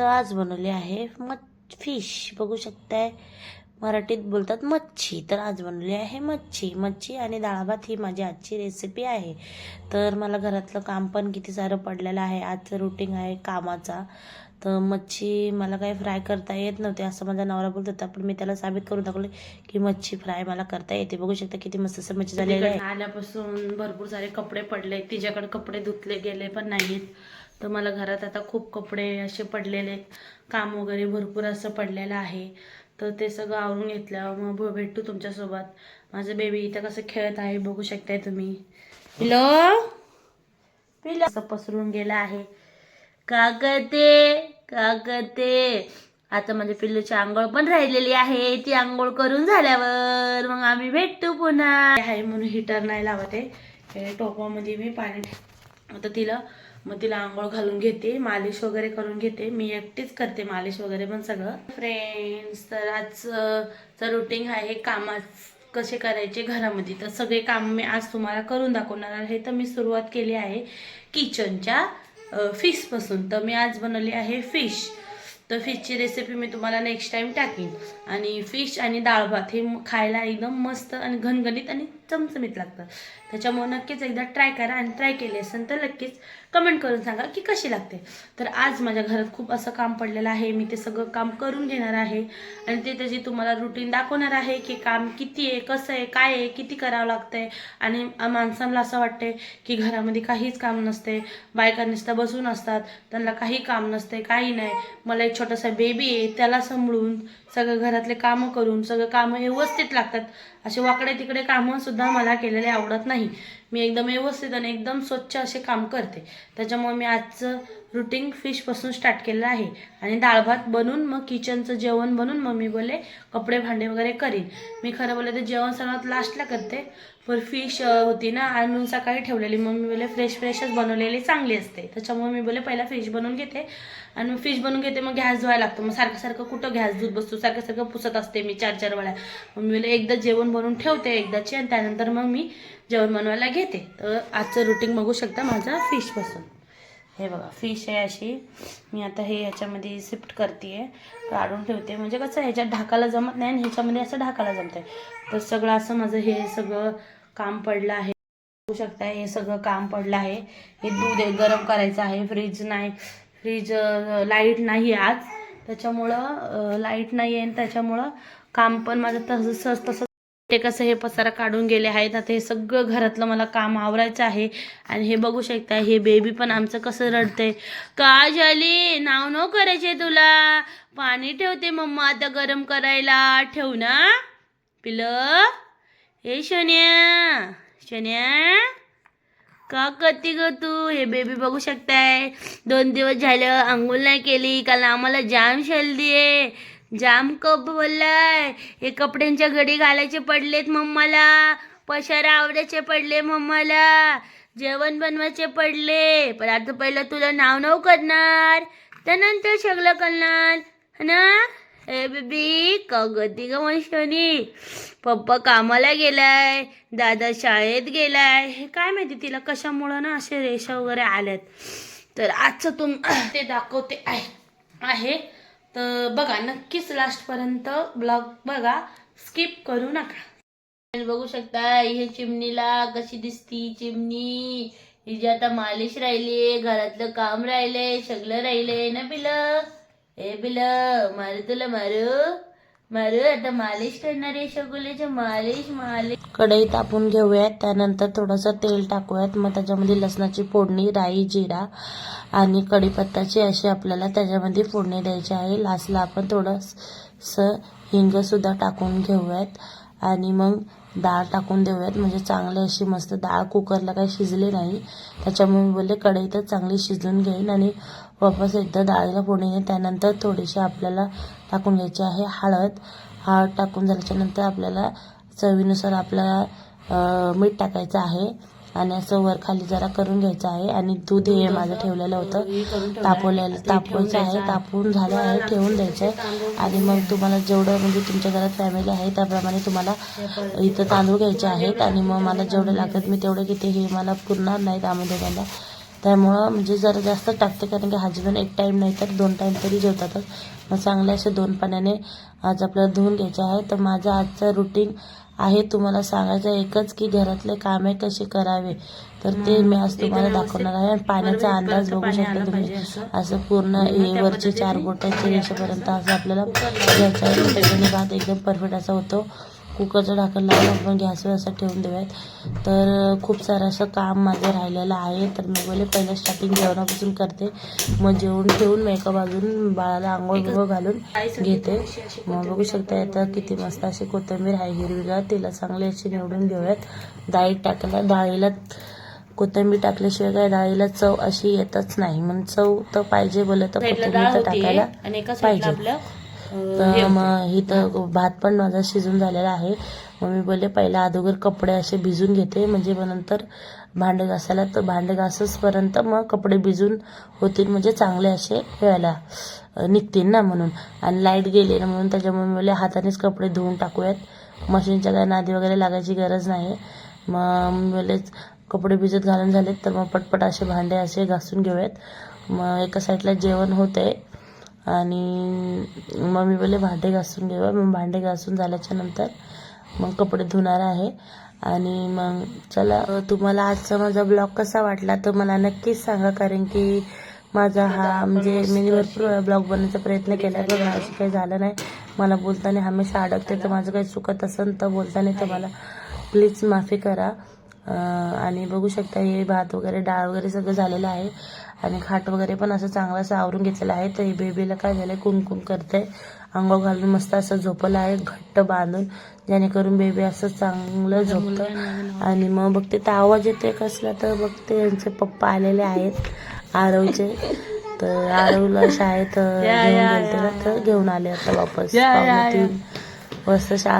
तर आज बनवली आहे मच फिश बघू शकताय मराठीत बोलतात मच्छी. तर आज बनवली आहे मच्छी. मच्छी आणि डाळ भात ही माझी आजची रेसिपी आहे. तर मला घरातलं काम पण किती सारं पडलेलं आहे. आजचं रुटीन आहे कामाचा. तर मच्छी मला काही फ्राय करता येत नव्हते असं माझा नवरा बोलत होता. पण मी त्याला साबित करून दाखवले की मच्छी फ्राय मला करता येते. बघू शकता किती मस्त असं मच्छी झालेली आहे. आल्यापासून भरपूर सारे कपडे पडले. तिच्याकडे कपडे धुतले गेले पण नाहीत. तर मला घरात आता खूप कपडे असे पडलेले आहेत. काम वगैरे भरपूर असं पडलेलं आहे. तर ते सगळं आवरून घेतलं मग भेटतो भेटू तुमच्यासोबत. माझं बेबी इथं कसं खेळत आहे बघू शकताय तुम्ही. पिलो? पिलो. असं पसरून गेलं आहे. का कागते का आता म्हणजे पिल्लूची आंघोळ पण राहिलेली आहे. ती आंघोळ करून झाल्यावर मग आम्ही भेटतो पुन्हा. आहे म्हणून हिटर नाही लावत टोपामध्ये मी पाणी ठे- आता तिला मग तिला आंघोळ घालून घेते मालिश वगैरे करून घेते. मी एकटीच करते मालिश वगैरे पण सगळं. फ्रेंड्स तर आजचं रुटीन आहे कामात कसे करायचे घरामध्ये. तर सगळे काम मी आज तुम्हाला करून दाखवणार आहे. तर मी सुरुवात केली आहे किचनच्या फिशपासून तर मी आज बनवली आहे फिश तर फिशची रेसिपी मी तुम्हाला नेक्स्ट टाईम टाकीन. आणि फिश आणि डाळ भात हे खायला एकदम मस्त आणि घणघणीत आणि चमचमीत लागतं. त्याच्यामुळे नक्कीच एकदा ट्राय करा आणि ट्राय केली असेल तर नक्कीच कमेंट करून सांगा की कशी लागते. तर आज माझ्या घरात खूप असं काम पडलेलं आहे. मी ते सगळं काम करून घेणार आहे आणि ते त्याची तुम्हाला रुटीन दाखवणार आहे की काम किती आहे कसं आहे काय आहे किती करावं लागतंय. आणि माणसांना असं वाटते की घरामध्ये काहीच काम नसते बायका नुसतं बसून असतात. त्यांना काही काम नसते काही नाही. मला एक छोटासा बेबी आहे त्याला सांभाळून सगळं घरातले कामं करून सगळं कामं व्यवस्थित लागतात. असे वाकडे तिकडे कामं सुद्धा मला केलेले आवडत नाही. मी एकदम व्यवस्थित आणि एकदम स्वच्छ असे काम करते. त्याच्यामुळे मी आजचं रुटीन फिशपासून स्टार्ट केलेलं आहे. आणि डाळ भात बनवून मग किचनचं जेवण बनून मग मी बोलले कपडे भांडे वगैरे करीन. मी खरं बोलले तर जेवण सर्वात लास्टला करते. पण फिश होती ना आणून सकाळी ठेवलेली. मग मी बोले फ्रेश फ्रेशच बनवलेली चांगली असते. त्याच्यामुळे मी बोलले पहिला फिश बनवून घेते. आणि फिश बनवून घेते मग गॅस धुवायला लागतो. मग सारखं सारखं कुठं गॅस धुत बसतो सारखं सारखं पुसत असते मी चार चार वेळा. मग मी एकदा जेवण बनवून ठेवते एकदाची आणि त्यानंतर मग मी जेवण बनवायला घेते. तर आजचं रुटीन बघू शकता माझं फिशपासून हे बघा फिश आहे अशी. मी आता हे ह्याच्यामध्ये शिफ्ट करते काढून ठेवते. म्हणजे कसं ह्याच्यात ढाकाला जमत नाही आणि ह्याच्यामध्ये असं ढाकाला आहे तर सगळं असं माझं हे सगळं काम पडलं आहे. बघू शकता हे सगळं काम पडलं आहे. हे दूध आहे गरम करायचं आहे. फ्रीज नाही. फ्रीज लाइट नाही आहे आज. त्याच्यामुळं लाइट नाही आहे आणि त्याच्यामुळं काम पण माझं तसं तसं ते कसं हे पसारा काढून गेले आहेत. आता हे सगळं घरातलं मला काम आवरायचं आहे. आणि हे बघू शकता हे बेबी पण आमचं कसं रडतंय. का झाली नाव न करायचे तुला. पाणी ठेवते मम्मा आता गरम करायला. ठेव ना. पिलं. हे शन्या. शन्या. का करते ग तू? हे बेबी बघू शकताय. दोन दिवस झालं आंघोळ नाही केली कारण आम्हाला जाम शल्दी आहे. जाम कप बोललाय हे कपड्यांच्या घडी घालायचे पडलेत मम्माला. पशारा आवडायचे पडले मम्माला. जेवण बनवायचे पडले. पण आता पहिलं तुला नाव नाव करणार. त्यानंतर सगळं करणार. ना? ए बेबी का गती ग मशनी पप्पा कामाला गेलाय दादा शाळेत गेलाय. हे काय माहिती तिला कशामुळं ना असे रेषा वगैरे आल्यात. तर आजचं तुम ते दाखवते आहे आहे. तर बघा नक्कीच लास्टपर्यंत ब्लॉग बघा. स्किप करू नका. बघू शकता हे चिमणीला कशी दिसती चिमणी. हिची आता मालिश राहिली घरातलं काम राहिलंय सगळं राहिलंय ना पिलं? ए बिला मारू तुला मारू मारू आता मालिश करणार आहे शगुलेच्या मालिश मालिश कढई तापून घेऊयात त्यानंतर थोडंसं तेल टाकूयात मग त्याच्यामध्ये लसणाची फोडणी राई जिरा आणि कढीपत्ताची अशी आपल्याला त्याच्यामध्ये फोडणी द्यायची आहे लास्टला आपण थोडंसं हिंगसुद्धा टाकून घेऊयात आणि मग डाळ टाकून देऊयात. म्हणजे चांगली अशी मस्त डाळ कुकरला काही शिजली नाही. त्याच्यामुळे मी बोलले कढईतच चांगली शिजून घेईन आणि वापस एकदा डाळीला फोडून देईन त्यानंतर थोडीशी आपल्याला टाकून घ्यायची आहे हळद. हळद टाकून झाल्याच्यानंतर आपल्याला चवीनुसार आपल्याला मीठ टाकायचं आहे. आणि असं वर खाली जरा करून घ्यायचं आहे. आणि दूध हे माझं ठेवलेलं होतं. तापवलेलं तापवायचं आहे. तापवून झालं आहे. ठेवून द्यायचं आहे आणि मग तुम्हाला जेवढं म्हणजे तुमच्या घरात फॅमिली आहे त्याप्रमाणे तुम्हाला इथं तांदूळ घ्यायचे आहेत. आणि मग मला जेवढे लागतात मी तेवढे घेते. हे मला पुरणार नाही त्यामध्ये मला त्यामुळं म्हणजे जरा जास्त टाकते कारण की हजबंड एक टाईम नाही तर दोन टाईम तरी जेवतातच. मग चांगले असे दोन पाण्याने आज आपल्याला धुवून घ्यायचे आहे. तर माझं आजचं रुटीन आहे. तुम्हाला सांगायचं एकच की घरातले कामे कशी करावे? तर ते मी आज तुम्हाला दाखवणार आहे आणि पाण्याचा अंदाज बघू शकता तुम्ही. असं. पूर्ण हे वरचे चार बोटाचे रेषेपर्यंत असं आपल्याला घ्यायचं भात एकदम परफेक्ट असा होतो. कुकरचं ढाकण लावून आपण गॅसवर असं ठेवून देऊयात. तर खूप सारं असं काम माझं राहिलेलं आहे. तर मी बोले पहिलं स्टार्टिंग जेवणापासून करते. मग जेवण ठेवून मी एका बाजून बाळाला आंघोळ बिंघोळ घालून घेते. मग बघू शकता आता किती मस्त अशी कोथिंबीर आहे हिरवीगार. तिला चांगली अशी निवडून घेऊयात डाळीत टाकायला डाळीला कोथिंबीर टाकल्याशिवाय काय डाळीला चव अशी येतच नाही. म्हणून चव तर पाहिजे बोल तर टाकायला पाहिजे. तर मग इथं भात पण माझा शिजून झालेला आहे. मग मी बोलले पहिला अगोदर कपडे असे भिजून घेते. म्हणजे मग नंतर भांडे घासायला तर भांडे घाससपर्यंत मग कपडे भिजून होतील. म्हणजे चांगले असे अं, निघतील ना म्हणून. आणि लाइट गेली ना म्हणून त्याच्यामुळे मी बोलले हातानेच कपडे धुवून टाकूयात. मशीनच्या काय नादी वगैरे लागायची गरज नाही. मग मी कपडे भिजत घालून झालेत तर मग पटपट असे भांडे असे घासून घेऊयात. मग एका साईडला जेवण होते आणि मग मी बोलले भांडे घासून घेऊया मग भांडे घासून झाल्याच्यानंतर मग कपडे धुणार आहे. आणि मग चला तुम्हाला आजचा माझा ब्लॉग कसा वाटला तर मला नक्कीच सांगा कारण की माझा हा म्हणजे मी भरपूर ब्लॉग बनवायचा प्रयत्न केला पण माझं काही झालं नाही. मला बोलताना हमेशा अडकते तर माझं काही चुकत असेल तर बोलताना तर मला प्लीज माफी करा. आणि बघू शकता हे भात वगैरे डाळ वगैरे सगळं झालेलं आहे. आणि खाट वगैरे पण असं चांगलं असं आवरून घेतलेलं आहे. तर बेबीला काय झालं कुणकुण करतंय? अंघोळ घालून मस्त असं झोपलं आहे घट्ट बांधून. जेणेकरून बेबी असं चांगलं झोपतं. आणि मग बघते तर आवाज येतोय कसला? तर बघते यांचे पप्पा आलेले आहेत आरवचे. तर आरवला शाळेत घेऊन तर घेऊन आले आता वापस. वाजता शाळा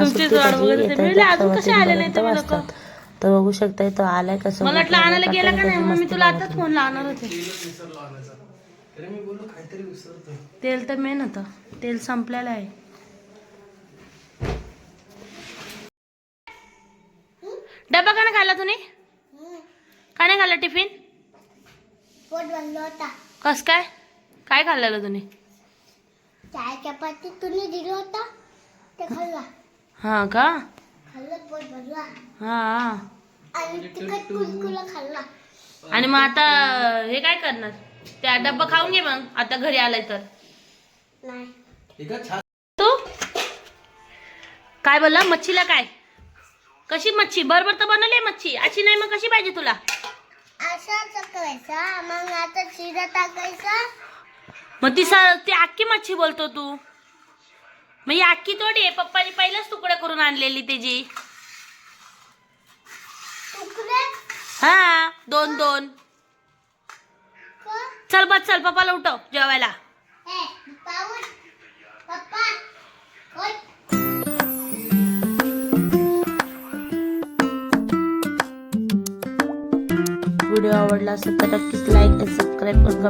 पर्यंत वाजतात तर बघू शकता तो आलाय कसं मला वाटलं आणायला गेला का नाही मी तुला आताच फोन लावणार होते. तेल तर मेन होतं तेल संपलेलं आहे. डबा का नाही खाल्ला तुम्ही का नाही खाल्ला टिफिन पोट भरलं होता कस काय? काय खाल्लेलं तुम्ही चाय चपाती तुम्ही दिलं होता ते खाल्ला. हा का? हा. आणि मग आता हे काय करणार? त्या डब्बा खाऊन घे मग. आता घरी आलाय तर. नाही. तू? काय बोलला? मच्छीला काय? कशी मच्छी? बरोबर तर बनवली आहे मच्छी. अशी नाही मग कशी पाहिजे तुला? मग आता शिरा टाकायचा. मग ती सा ती अख्खी मच्छी बोलतो तू. मग ही अख्खी थोडी आहे. पप्पानी पहिलाच तुकडे करून आणलेली त्याची. हा दोन दोन? चल बस चल पप्पाला उठव जेवायला. व्हिडिओ आवडला असेल तर नक्कीच लाईक सबस्क्राईब करून